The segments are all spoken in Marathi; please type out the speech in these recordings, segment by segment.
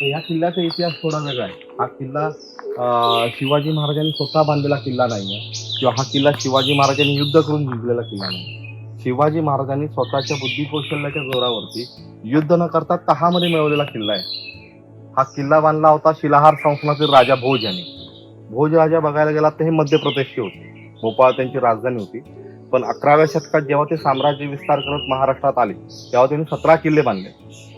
आता या किल्ल्याचा इतिहास थोडा वेगळा आहे. हा किल्ला अं, शिवाजी महाराजांनी स्वतः बांधलेला किल्ला नाही आहे किंवा हा किल्ला शिवाजी महाराजांनी युद्ध करून जिंकलेला किल्ला नाही. शिवाजी महाराजांनी स्वतःच्या बुद्धिकौशल्याच्या जोरावरती युद्ध न करता तहामध्ये मिळवलेला किल्ला आहे. हा किल्ला बांधला होता शिलाहार संस्थानातील राजा भोज यांनी. भोज राजा बघायला गेला तर हे मध्य प्रदेशचे होते. भोपाळ त्यांची राजधानी होती. पण अकराव्या शतकात जेव्हा ते साम्राज्य विस्तार करत महाराष्ट्रात आले तेव्हा त्यांनी सतरा किल्ले बांधले.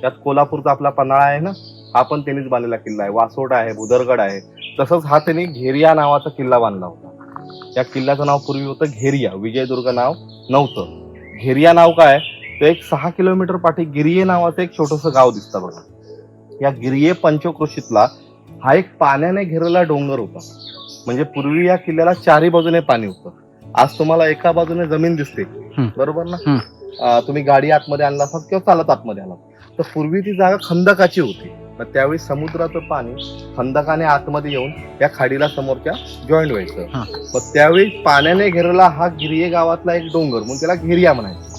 त्यात कोल्हापूरचा आपला पन्हाळा आहे ना? हा पण त्यांनीच बांधलेला किल्ला आहे. वासोटा आहे बुदरगड आहे. तसंच हा त्यांनी घेरिया नावाचा किल्ला बांधला होता. या किल्ल्याचं नाव पूर्वी होतं घेरिया. विजयदुर्ग नाव नव्हतं. घेरिया नाव काय? तर एक सहा किलोमीटर पाठी गिरिये नावाचं एक छोटंसं गाव दिसतं बघा. या गिरिये पंचक्रोशीतला हा एक पाण्याने घेरलेला डोंगर होता. म्हणजे पूर्वी या किल्ल्याला चारही बाजूने पाणी होतं. आज तुम्हाला एका बाजूने जमीन दिसते. बरोबर ना? तुम्ही गाडी आतमध्ये आणला असाल किंवा चालत आतमध्ये आलात तर पूर्वी ती जागा खंदकाची होती. मग त्यावेळी समुद्राचं पाणी खंदकाने आतमध्ये येऊन या खाडीला समोरच्या जॉईंट व्हायचं. मग त्यावेळी पाण्याने घेरला हा गिरिये गावातला एक डोंगर म्हणून त्याला घेरिया म्हणायचं